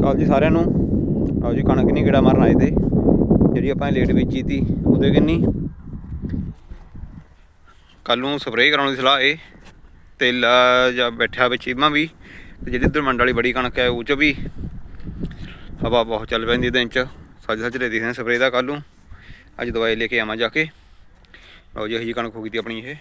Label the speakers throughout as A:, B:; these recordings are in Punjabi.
A: ਅਕਾਲ ਜੀ ਸਾਰਿਆਂ ਨੂੰ। ਆਓ ਜੀ ਕਣਕ ਨਹੀਂ ਗੇੜਾ ਮਾਰਨ ਆਏ ਤੇ। ਜਿਹੜੀ ਆਪਾਂ ਲੇਟ ਵੇਚੀ ਤੀ, ਉਹਦੇ ਕਿੰਨੀ? ਕੱਲ ਨੂੰ ਸਪਰੇਅ ਕਰਾਉਣ ਦੀ ਸਲਾਹ ਏ। ਤੇਲ ਜਾਂ ਬੈਠਾ ਵਿੱਚ ਇਮਾ ਵੀ। ਤੇ ਜਿਹੜੀ ਦਰਮੰਡ ਵਾਲੀ ਬੜੀ ਕਣਕ ਹੈ, ਉਹ ਚ ਵੀ ਹਵਾ ਬਹੁਤ ਚੱਲ ਪੈਂਦੀ ਦਿਨ ਚ। ਸੱਜ ਸੱਜ ਦੇ ਦਿਖਦੇ ਸਪਰੇਅ ਦਾ ਕੱਲ ਨੂੰ। ਅੱਜ ਦਵਾਈ ਲੈ ਕੇ ਆਵਾਂ ਜਾ ਕੇ। ਲਓ ਜੀ, ਇਹੀ ਜਿਹੀ ਕਣਕ ਹੋ ਗਈ ਤੀ ਆਪਣੀ ਇਹ।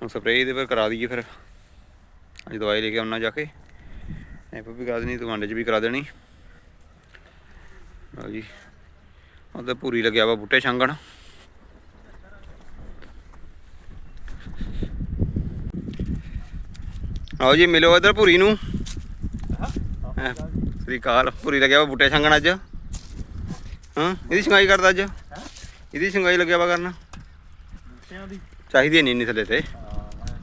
A: ਹੁਣ ਸਪਰੇਅ ਇਹਦੇ ਪਰ ਕਰਾ ਦਈਏ ਫਿਰ। ਅੱਜ ਦਵਾਈ ਲੈ ਕੇ ਆਉਣਾ ਜਾ ਕੇ। ਐਪ ਵੀ ਕਰਾ ਦੇਣੀ ਦੁਕਾਨ 'ਚ ਵੀ ਕਰਾ ਦੇਣੀ। ਲਓ ਜੀ ਉਹਦੇ ਪੂਰੀ ਲੱਗਿਆ ਵਾ ਬੂਟੇ ਛਾਂਗਣ। ਆਓ ਜੀ ਮਿਲੋ ਇਧਰ ਪੂਰੀ ਨੂੰ। ਹੈਂ, ਸ੍ਰੀ ਅਕਾਲ ਪੂਰੀ ਲੱਗਿਆ ਵਾ ਬੂਟੇ ਛਾਂਗਣ ਅੱਜ। ਹਾਂ ਇਹਦੀ ਛੰਗਾਈ ਕਰਦਾ ਅੱਜ। ਇਹਦੀ ਛੰਗਾਈ ਲੱਗਿਆ ਵਾ ਕਰਨ। ਚਾਹੀਦੀ ਨਹੀਂ ਨਹੀਂ ਥੱਲੇ ਤੇ।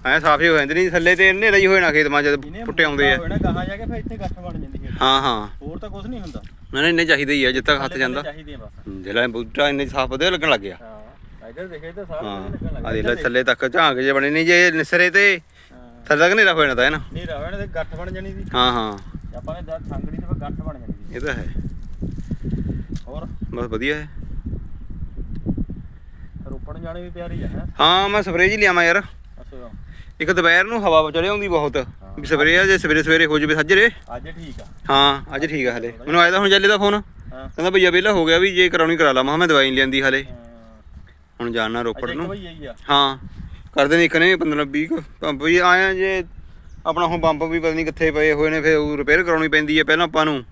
A: ਐ ਸਾਫ਼ ਹੀ ਹੋ ਜਾਂਦੇ ਨਹੀਂ ਥੱਲੇ ਤੇ ਹਨੇਰਾ ਹੀ ਹੋਏ ਨਾ ਖੇਤ ਮਾਂ ਜਦ ਪੁੱਟੇ ਆਉਂਦੇ ਆ।
B: ਹੋਣਾ ਗਾਹਾਂ ਜਾ ਕੇ ਫਿਰ ਇੱਥੇ ਗੱਠ ਬਣ ਜਾਂਦੀ ਹੈ
A: ਹਾਂ ਹਾਂ।
B: ਹੋਰ ਤਾਂ ਕੁਝ ਨਹੀਂ ਹੁੰਦਾ।
A: ਨਾ ਨਾ ਇੰਨੇ ਚਾਹੀਦੇ ਹੀ ਆ ਜਿੱਦ ਤੱਕ ਹੱਥ ਜਾਂਦਾ।
B: ਚਾਹੀਦੀ ਹੈ ਬਸ
A: ਜਿਹੜਾ ਬੂਟਾ ਇੰਨੇ ਸਾਫ਼ ਵਧੀਆ ਲੱਗਣ ਲੱਗ ਗਿਆ।
B: ਹਾਂ ਇੱਧਰ ਦੇਖੇ ਤਾਂ
A: ਹਾਂ ਆ ਲੈ ਥੱਲੇ ਤੱਕ ਝਾਂਕ ਜੇ ਬਣੇ ਨਹੀਂ ਜੇ ਨਿਸਰੇ ਤੇ
B: ਹਾਂ।
A: ਥੱਲੇ ਤੱਕ ਹਨੇਰਾ ਹੋ ਜਾਂਦਾ ਹੈ ਨਾ?
B: ਨਹੀਂ ਰਵਣ ਦੇ ਗੱਠ ਬਣ ਜਾਣੀ ਦੀ
A: ਹਾਂ ਹਾਂ।
B: ਆਪਾਂ ਨੇ ਦਾ ਛਾਂਗੜੀ ਤੇ ਫਿਰ ਗੱਠ ਬਣ ਜਾਣੀ ਦੀ
A: ਇਹ ਤਾਂ ਹੈ।
B: ਹੋਰ?
A: ਬਸ ਵਧੀਆ ਹੈ।
B: ਰੋਪੜ ਜਾਣੇ ਵੀ ਪਿਆਰੀ ਆ ਹੈ?
A: ਹਾਂ ਮੈਂ ਸਪਰੇਅ ਜੀ ਲਿਆਵਾਂ ਯਾਰ। ਇੱਕ ਦੁਪਹਿਰ ਨੂੰ ਹਵਾ ਚੜੇ ਆਉਂਦੀ ਬਹੁਤ ਵੀ ਸਪਰੇਅ ਜੇ ਸਵੇਰੇ ਸਵੇਰੇ ਹੋ ਜਵੇ ਸੱਜਰੇ।
B: ਅੱਜ ਠੀਕ ਆ।
A: ਹਾਂ ਅੱਜ ਠੀਕ ਆ ਹਲੇ। ਮੈਨੂੰ ਆਇਆ ਤਾਂ ਹੁਣ ਜੱਲੇ ਦਾ ਫੋਨ। ਕਹਿੰਦਾ ਭਈਆ ਵਿਹਲਾ ਹੋ ਗਿਆ ਵੀ ਜੇ ਕਰਾਉਣੀ ਕਰਾ ਲਾ। ਮੈਂ ਦਵਾਈ ਨਹੀਂ ਲਿਆਂਦੀ ਹਲੇ। ਹੁਣ ਜਾਣਾ ਰੋਪੜ ਨੂੰ।
B: ਆ।
A: ਹਾਂ। ਕਰਦੇ ਨੇ ਇੱਕ ਨੇ 15 20 ਪੰਪ ਵੀ ਆਇਆ ਜੇ ਆਪਣਾ ਹੁਣ ਪੰਪ ਵੀ ਪਤਾ ਨਹੀਂ ਕਿੱਥੇ ਪਏ ਹੋਏ ਨੇ ਫਿਰ ਉਹ ਰਿਪੇਅਰ ਕਰਾਉਣੀ ਪੈਂਦੀ ਹੈ ਪਹਿਲਾਂ ਆਪਾਂ ਨੂੰ।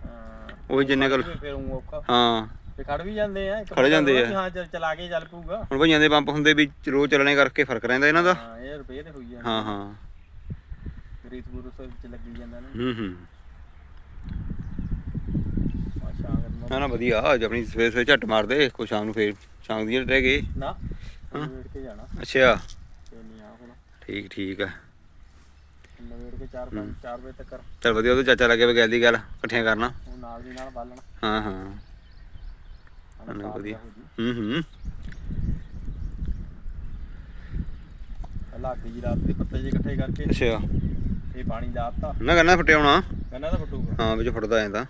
A: ਉਹੀ ਜਿੰਨੇ
B: ਔਖਾ।
A: ਹਾਂ।
B: ਤੇ ਖੜ ਵੀ ਜਾਂਦੇ ਆ ਇੱਕ
A: ਖੜ ਜਾਂਦੇ ਆ।
B: ਹਾਂ ਚੱਲ ਚਲਾ ਕੇ ਚੱਲ ਪਊਗਾ।
A: ਹੁਣ ਭਈਆਂ ਦੇ ਪੰਪ ਹੁੰਦੇ ਵੀ ਰੋਜ਼ ਚੱਲਣੇ ਕਰਕੇ ਫ਼ਰਕ ਰਹਿੰਦਾ ਇਹਨਾਂ ਦਾ।
B: ਹਾਂ ਇਹ ਰੁਪਏ ਤੇ ਹੋਈ ਆ।
A: ਹਾਂ। ਹਾਂ
B: ਗਰੀਸ ਗੁਰੂਸ ਵਿੱਚ ਲੱਗੀ ਜਾਂਦਾ ਨਾ।
A: ਹੂੰ ਹੂੰ।
B: ਆ ਸ਼ਾਮ ਨੂੰ
A: ਨਾ ਨਾ ਵਧੀਆ ਅੱਜ ਆਪਣੀ ਸਵੇਰੇ ਸਵੇਰੇ ਝੱਟ ਮਾਰਦੇ ਕੋਈ ਸ਼ਾਮ ਨੂੰ ਫੇਰ ਸ਼ਾਮ ਦੀ ਰਹਿ ਗਏ।
B: ਨਾ
A: ਹਾਂ।
B: ਨਵੇੜ ਕੇ ਜਾਣਾ।
A: ਅੱਛਾ।
B: ਤੇ ਨਹੀਂ ਆ ਹੁਣ।
A: ਠੀਕ ਠੀਕ ਆ।
B: ਨਵੇੜ ਕੇ 4 5 4 ਵਜੇ ਤੱਕ।
A: ਚਲ ਵਧੀਆ ਉਹ ਚਾਚਾ ਲੱਗੇ ਬਗੈਲ ਦੀ ਗੱਲ ਇਕੱਠੀਆਂ ਕਰਨਾ।
B: ਉਹ ਨਾਲ ਦੀ ਨਾਲ ਬਾਲਣਾ।
A: ਹਾਂ ਹਾਂ। ਨਾ,
B: ਸਾਫ਼
A: ਵਧੀਆ।
B: ਹੋ।
A: ਹੂੰ
B: ਅੱਗ ਜੀ ਰਾਤ ਦੇ ਪੱਤੇ ਜੇ ਇਕੱਠੇ ਕਰਕੇ।
A: ਅੱਛਾ।
B: ਤੇ ਪਾਣੀ ਲਾਤਾ
A: ਨਾ ਗੰਨਾ ਫਟਿਆਉਣਾ।
B: ਗੰਨਾ ਤਾਂ ਫਟੂਗਾ।
A: ਹਾਂ ਵਿੱਚ ਫੁੱਟਦਾ ਜਾਂਦਾ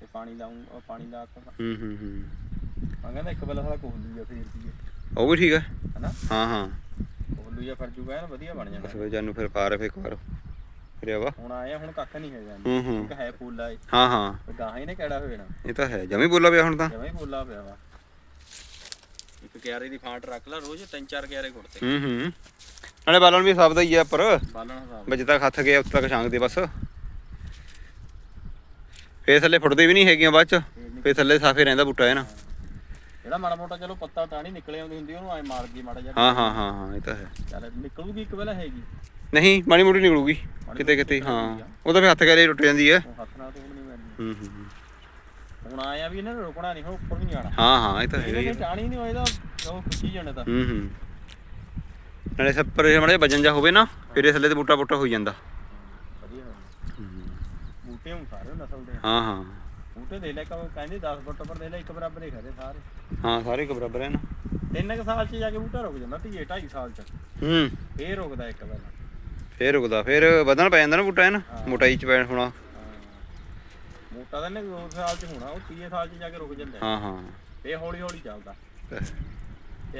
B: ਤੇ। ਪਾਣੀ ਲਾਉਂ ਪਾਣੀ ਲਾਤਾ
A: ਹੂੰ ਹੂੰ ਹੂੰ।
B: ਮੈਂ ਕਹਿੰਦਾ ਇੱਕ ਵੇਲਾ ਸਾਲਾ ਕੋਹਲੂ ਆ ਫੇਰ ਦੀਏ
A: ਉਹ ਵੀ ਠੀਕ ਹੈ ਹਾਂ ਹਾਂ।
B: ਕੋਹਲੂ ਜਾਂ ਫਿਰ ਜੂਗਾ ਐਨ ਵਧੀਆ ਬਣ ਜਾਣਾ
A: ਫਿਰ ਜਾਨੂੰ ਫਿਰ ਪਾ ਰੇ ਫਿਰ ਇੱਕ ਵਾਰ। ਫਿਰਿਆ ਵਾ।
B: ਹੁਣ ਆਏ ਆ, ਹੁਣ ਕੱਖ ਨਹੀਂ ਹੈ ਜਾਂਦੇ
A: ਹੂੰ ਹੂੰ।
B: ਇੱਕ ਹੈ ਫੁੱਲਾ ਏ।
A: ਹਾਂ ਹਾਂ।
B: ਗਾਹਾਂ ਹੀ ਨੇ ਕਿਹੜਾ ਹੋ ਜਾਣਾ
A: ਇਹ ਤਾਂ ਹੈ ਜਮੀ ਬੋਲਾ ਪਿਆ ਹੁਣ ਤਾਂ।
B: ਜਮਾਂ ਹੀ ਫੁੱਲਾ ਪਿਆ ਵਾ। ਇੱਕ ਕਿਆਰੇ ਦੀ ਫਾਂਟ ਰੱਖ ਲਾ ਰੋਜ਼ ਤਿੰਨ ਚਾਰ ਕਿਆਰੇ ਕੁੜਤੇ
A: ਹੂੰ ਹੂੰ। ਨਾਲੇ ਬਾਲਣ ਵੀ ਸਭ ਦਾ ਹੀ ਆ ਪਰ
B: ਬਾਲਣ ਹਿਸਾਬ
A: ਵਿੱਚ ਤੱਕ ਹੱਥ ਗਿਆ ਉੱਥੇ ਤੱਕ ਛਾਂਗਦੇ ਬਸ। ਫੇਰ ਥੱਲੇ ਫੁੱਟਦੇ ਵੀ ਨਹੀਂ ਹੈਗੀਆਂ ਬਾਅਦ ਚ। ਫੇਰ ਥੱਲੇ ਸਾਫੇ ਰਹਿੰਦਾ ਬੂਟਾ ਹੈ ਨਾ।
B: ਜਿਹੜਾ ਮਾੜਾ ਮੋਟਾ ਚਲੋ ਪੱਤਾ ਟਾਣੀ ਨਿਕਲੇ ਆਉਂਦੀ ਹੁੰਦੀ ਉਹਨੂੰ ਐ ਮਾਰ ਦੀ ਮਾੜਾ ਜਿਹਾ।
A: ਹਾਂ ਹਾਂ ਹਾਂ ਹਾਂ ਇਹ ਤਾਂ ਹੈ।
B: ਚੱਲ ਨਿਕਲੂਗੀ ਇੱਕ ਵੇਲਾ ਹੈਗੀ।
A: ਨਹੀਂ ਮਾੜੀ ਮੋਟੀ ਨਿਕਲੂਗੀ। ਕਿਤੇ ਕਿਤੇ ਹਾਂ। ਉਹ ਤਾਂ ਫਿਰ ਹੱਥ ਗੈਲੇ ਟੁੱਟ ਜਾਂਦੀ ਹੈ
B: ਹੱਥ ਨਾਲ ਤੋਂ ਨਹੀਂ ਮਿਲਦੀ
A: ਹੂੰ ਹੂੰ ਹੂੰ।
B: ਹੁਣ ਆਇਆ ਵੀ ਇਹਨਾਂ ਨੇ ਰੁਕਣਾ ਨਹੀਂ ਹੁਣ ਉੱਪਰ ਨਹੀਂ ਜਾਣਾ
A: ਹਾਂ ਹਾਂ ਇਹ ਤਾਂ ਹੀ ਆ।
B: ਟਾਣੀ ਨਹੀਂ ਹੋਏਦਾ ਉਹ ਖਿੱਚੀ ਜਾਣੇ ਤਾਂ।
A: ਹੂੰ ਹੂੰ। ਨਾਲੇ ਸਭ ਪਰ ਮਾੜੇ ਵਜਨ ਜਾ ਹੋਵੇ ਨਾ ਫਿਰ ਇਹ ਥੱਲੇ ਤੇ ਬੂਟਾ ਬੂਟਾ ਹੋਈ ਜਾਂਦਾ।
B: ਵਧੀਆ ਬੂਟੇ ਹੁਣ ਸਾਰੇ ਨਸਲ ਦੇ।
A: ਹਾਂ ਹਾਂ।
B: ਬੂਟੇ ਦੇ ਲੈ ਕਾ ਕਹਿੰਦੇ 10 ਫੁੱਟ ਪਰ ਦੇ ਲੈ ਇੱਕ ਬਰਾਬਰ ਹੀ ਖੜੇ ਸਾਰੇ।
A: ਹਾਂ ਸਾਰੇ ਇੱਕ ਬਰਾਬਰ ਹੈ ਨਾ।
B: ਤਿੰਨ ਕੁ ਸਾਲ ਚ ਜਾ ਕੇ ਬੂਟਾ ਰੁਕ ਜਾਂਦਾ ਧੀਏ 2.5 ਸਾਲ ਚ।
A: ਹੂੰ।
B: ਫੇਰ ਰੁਕਦਾ ਇੱਕ ਵਾਰ।
A: ਫੇਰ ਰੁਕਦਾ ਫੇਰ ਵਧਣ ਪੈ ਜਾਂਦਾ ਨਾ ਬੂਟਾ ਹੈ ਨਾ। ਮੋਟਾਈ ਚ ਪੈ ਹੋਣਾ।
B: ਮੋਟਾ ਤਾਂ ਨੇ 2 ਸਾਲ ਚ ਹੋਣਾ ਉਹ 30 ਸਾਲ ਚ ਜਾ ਕੇ ਰੁਕ ਜਾਂਦਾ।
A: ਹਾਂ ਹਾਂ।
B: ਫੇਰ ਹੌਲੀ ਹੌਲੀ ਚੱਲਦਾ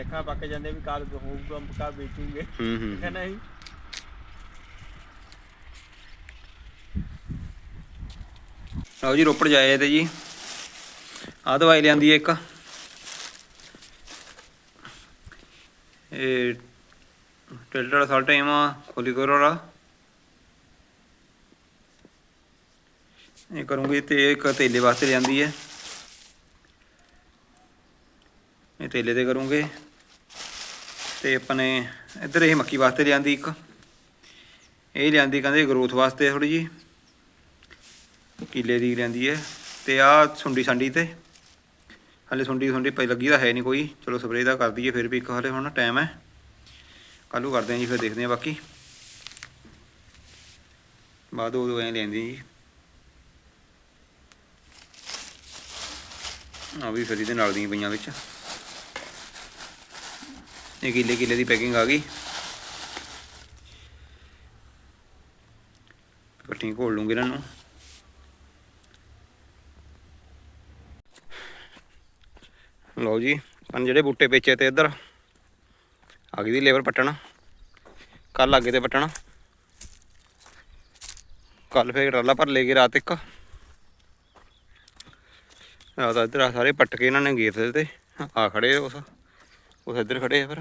B: ਅੱਖਾਂ ਪੱਕ ਜਾਂਦੇ ਵੀ ਕਾਲ ਹੋਊਗਾ ਕਾ ਵੇਚੂਗੇ।
A: ਹੂੰ ਹੈ।
B: ਨਹੀਂ
A: ਆਓ ਜੀ, ਰੋਪੜ ਜਾਏ ਤੇ ਜੀ। ਆਹ ਦਵਾਈ ਲਿਆਂਦੀ ਹੈ ਇੱਕ। ਇਹ ਟਿਲਟਰ ਆ ਖੋਲੀਕੋਰ ਵਾਲਾ ਇਹ ਕਰੂੰਗੀ ਤੇ ਇੱਕ ਤੇਲੇ ਵਾਸਤੇ ਲਿਆਂਦੀ ਹੈ। ਇਹ ਤੇਲੇ ਤੇ ਕਰੂੰਗੇ। ਤੇ ਆਪਣੇ ਇੱਧਰ ਇਹ ਮੱਕੀ ਵਾਸਤੇ ਲਿਆਂਦੀ ਇੱਕ। ਇਹ ਲਿਆਂਦੀ ਕਹਿੰਦੇ ਗਰੋਥ ਵਾਸਤੇ ਥੋੜੀ ਜੀ ਕਿੱਲੇ ਦੀ ਲੈਂਦੀ ਹੈ ਤੇ ਆ ਸੁੰਡੀ ਸੰਡੀ ਤੇ। ਹਲੇ ਸੁੰਡੀ ਸੁੰਡੀ ਪਈ ਲੱਗੀ ਤਾਂ ਹੈ ਨਹੀਂ ਕੋਈ। ਚਲੋ ਸਪਰੇਅ ਦਾ ਕਰ ਦਈਏ, ਫਿਰ ਵੀ ਇੱਕ ਹਲੇ ਹੁਣ ਟਾਈਮ ਹੈ। ਕੱਲ੍ਹ ਕਰਦੇ ਹਾਂ ਜੀ, ਫਿਰ ਦੇਖਦੇ ਹਾਂ ਬਾਕੀ। ਬਾਅਦ ਉਹ ਐਂ ਲੈਂਦੀ ਜੀ। ਆ ਵੀ ਫਿਰ ਇਹਦੇ ਨਾਲ ਦੀਆਂ ਪਈਆਂ ਵਿੱਚ। ਇਹ ਕਿੱਲੇ ਕਿੱਲੇ ਦੀ ਪੈਕਿੰਗ ਆ ਗਈ। ਇਕੱਠੀ ਘੋਲ ਲੂੰਗੇ ਇਹਨਾਂ ਨੂੰ। ਲਓ ਜੀ ਹਨ ਜਿਹੜੇ ਬੂਟੇ ਵੇਚੇ ਤੇ ਇੱਧਰ, ਆ ਗਈ ਦੀ ਲੇਬਰ ਪੱਟਣ। ਕੱਲ ਲੱਗੇ ਤੇ ਪੱਟਣ। ਕੱਲ ਫੇਰ ਟਰਾਲਾ ਭਰ ਲੈ ਗਏ ਰਾਤ ਇੱਕ। ਆ ਤਾਂ ਇੱਧਰ ਆ ਸਾਰੇ ਪੱਟ ਕੇ ਇਹਨਾਂ ਨੇ ਗੇਰ ਦਿੱਤੇ ਤੇ ਆ ਖੜੇ ਉਸ ਉਸ ਇੱਧਰ ਖੜੇ ਆ ਫਿਰ।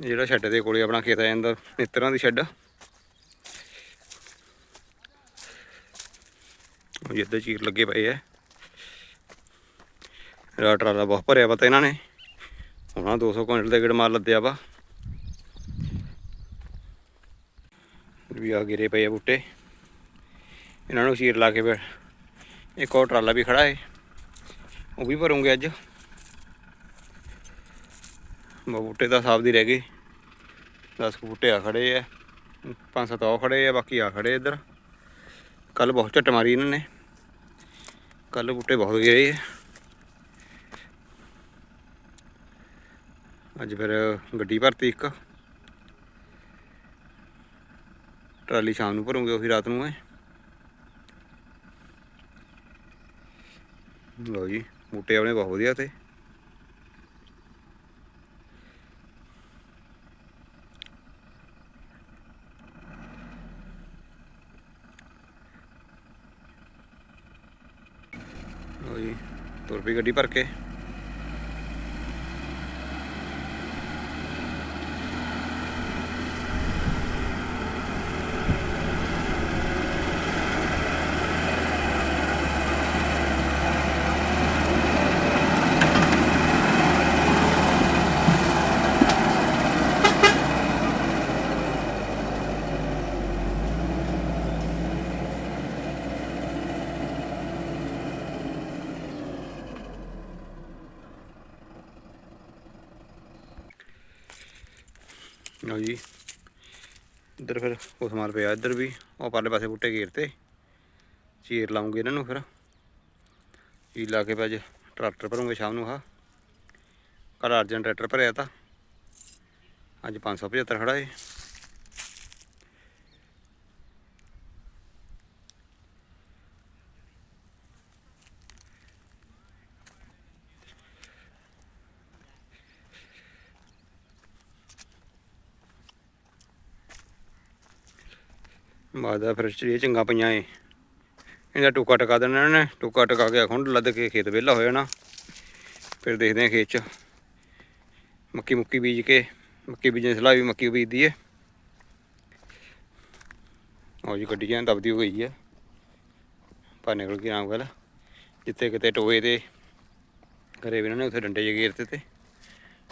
A: ਜਿਹੜਾ ਸ਼ੈੱਡ ਦੇ ਕੋਲੇ ਆਪਣਾ ਖੇਤ ਆ ਜਾਂਦਾ ਇਸ ਤਰ੍ਹਾਂ ਦੀ ਸ਼ੈੱਡ ਉਹ ਜਿੱਦਾਂ ਚੀਰ ਲੱਗੇ ਪਏ ਆ। ਰਾ ਟਰਾਲਾ ਬਹੁਤ ਭਰਿਆ ਪਤਾ ਇਹਨਾਂ ਨੇ। ਉਹਨਾਂ 200 ਕੁਇੰਟਲ ਦੇ ਗੇੜ ਮਾਰ ਲੱਦਿਆ ਵਾ। ਵੀ ਆ ਗਿਰੇ ਪਏ ਆ ਬੂਟੇ। ਇਹਨਾਂ ਨੂੰ ਸ਼ੀਰ ਲਾ ਕੇ ਫਿਰ ਇੱਕ ਹੋਰ ਟਰਾਲਾ ਵੀ ਖੜਾ ਹੈ ਉਹ ਵੀ ਭਰੂੰਗੇ ਅੱਜ। ਬੂਟੇ ਤਾਂ ਸਾਫ਼ ਦੀ ਰਹਿ ਗਏ। 10 ਬੂਟੇ ਆ ਖੜੇ ਆ। ਪੰਜ ਸੱਤ ਉਹ ਖੜੇ ਆ, ਬਾਕੀ ਆ ਖੜੇ ਇੱਧਰ। ਕੱਲ ਬਹੁਤ ਝੱਟ ਮਾਰੀ ਇਹਨਾਂ ਨੇ। ਕੱਲ ਬੂਟੇ ਬਹੁਤ ਗਏ ਆ। ਅੱਜ ਫਿਰ ਗੱਡੀ ਭਰਤੀ ਇੱਕ। ਟਰਾਲੀ ਸ਼ਾਮ ਨੂੰ ਭਰੂਗੇ ਉਹੀ ਰਾਤ ਨੂੰ ਹੈ ਲਓ ਜੀ, ਬੂਟੇ ਆਪਣੇ ਬਹੁਤ ਵਧੀਆ ਤੇ। ਲਓ ਜੀ, ਤੁਰ ਪਈ ਗੱਡੀ ਭਰ ਕੇ। ਲਓ ਜੀ। ਇੱਧਰ ਫਿਰ ਉਸ ਸਮਾਨ ਪਿਆ, ਇੱਧਰ ਵੀ ਉਹ ਪਰਲੇ ਪਾਸੇ ਬੂਟੇ ਘੇਰ ਤੇ। ਚੀਰ ਲਾਉਂਗੇ ਇਹਨਾਂ ਨੂੰ ਫਿਰ। ਚੀਰ ਲਾ ਕੇ ਫਿਰ ਅੱਜ ਟਰੈਕਟਰ ਭਰੂਗੇ ਸ਼ਾਮ ਨੂੰ ਆ ਕੱਲ ਅਰਜਨ ਟਰੈਕਟਰ ਭਰਿਆ ਤਾਂ। ਅੱਜ 575 ਖੜਾ ਏ। ਬਾਦਾ ਫਿਰ ਇਹ ਚੰਗਾ ਪਈਆਂ ਏ। ਇਹਦਾ ਟੋਕਾ ਟਕਾ ਦੇਣਾ ਇਹਨਾਂ ਨੇ ਟੋਕਾ ਟਕਾ ਕੇ ਖੁੰਡ ਲੱਦ ਕੇ ਖੇਤ ਵਿਹਲਾ ਹੋ ਜਾਣਾ। ਫਿਰ ਦੇਖਦੇ ਆ ਖੇਤ 'ਚ। ਮੱਕੀ ਮੁੱਕੀ ਬੀਜ ਕੇ, ਮੱਕੀ ਬੀਜਣ ਸਲਾਹ ਵੀ ਮੱਕੀ ਬੀਜਦੀ ਏ। ਉਹ ਜੀ, ਗੱਡੀ ਜਾਂ ਦਬਦੀ ਹੋ ਗਈ ਹੈ ਪਰ ਨਿਕਲ ਗਈ ਆਮ ਗੱਲ ਜਿੱਥੇ ਕਿਤੇ ਟੋਏ ਤੇ ਘਰੇ ਵੀ ਇਹਨਾਂ ਨੇ, ਉੱਥੇ ਡੰਡੇ ਜੇ ਗੇਰਤੇ ਤੇ।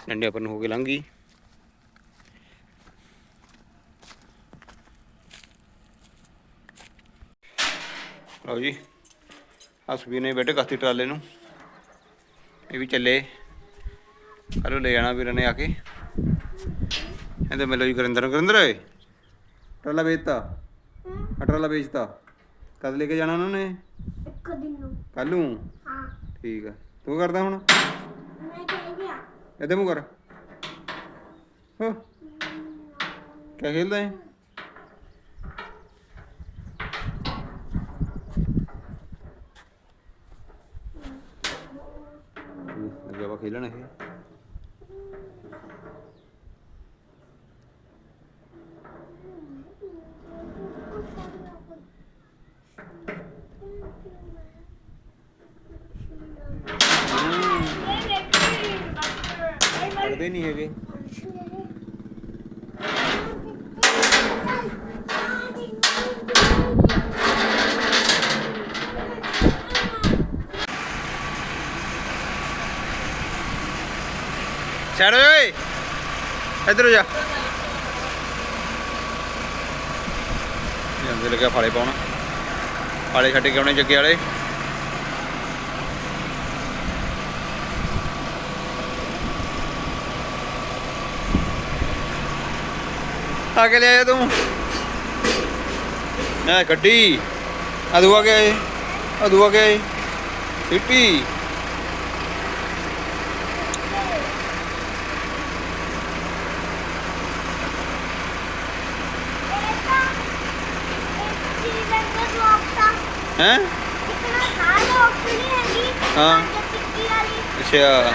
A: ਡੰਡੇ ਉੱਪਰ ਨੂੰ ਹੋ ਕੇ ਲੰਘ ਗਈ। ਲਓ ਜੀ ਆ ਸੁਬੀਰ ਨੇ ਬੈਠੇ ਕਾਤੀ ਟਰਾਲੇ ਨੂੰ। ਇਹ ਵੀ ਚੱਲੇ। ਕੱਲ੍ਹ ਲੈ ਜਾਣਾ ਵੀਰਾਂ ਨੇ ਆ ਕੇ। ਇਹਦੇ ਮਿਲੋ ਜੀ ਗੁਰਿੰਦਰ ਗੁਰਿੰਦਰ ਓਏ ਟਰਾਲਾ ਵੇਚਤਾ? ਆ ਟਰਾਲਾ ਵੇਚਤਾ। ਕਦ ਲੈ ਕੇ ਜਾਣਾ ਉਹਨਾਂ ਨੇ?
C: ਇੱਕ ਦਿਨ ਨੂੰ।
A: ਕੱਲ ਨੂੰ?
C: ਹਾਂ।
A: ਠੀਕ ਆ। ਤੂੰ ਕਰਦਾ ਹੁਣ?
C: ਮੈਂ ਕਹਿ ਗਿਆ
A: ਇਹਦੇ ਮੂੰਹ ਕਰ। ਹੋ। ਕਿਆ ਖੇਲਦਾ ਹੈ ਅੱਗੇ ਵਾ ਖੇਲਣਾ ਇਹ ਛੱਡ ਓਏ। ਇੱਧਰ ਜਾ। ਜਾਂਦੇ ਲੱਗਿਆ ਫਾਲੇ ਪਾਉਣ। ਫਾਲੇ ਛੱਡ ਕੇ ਆਉਣੇ ਜੱਗੇ ਵਾਲੇ। ਆ ਕੇ ਲਿਆ ਤੂੰ। ਨਾ ਅਦੂ ਆ ਦੂਆ ਗਿਆ ਏ? ਆ ਗਏ ਗਿਆ ਏ ਸਿੱਪੀ ਦੇ ਬਲੌਕਸ ਆ
C: ਹੈ? ਅੱਛਾ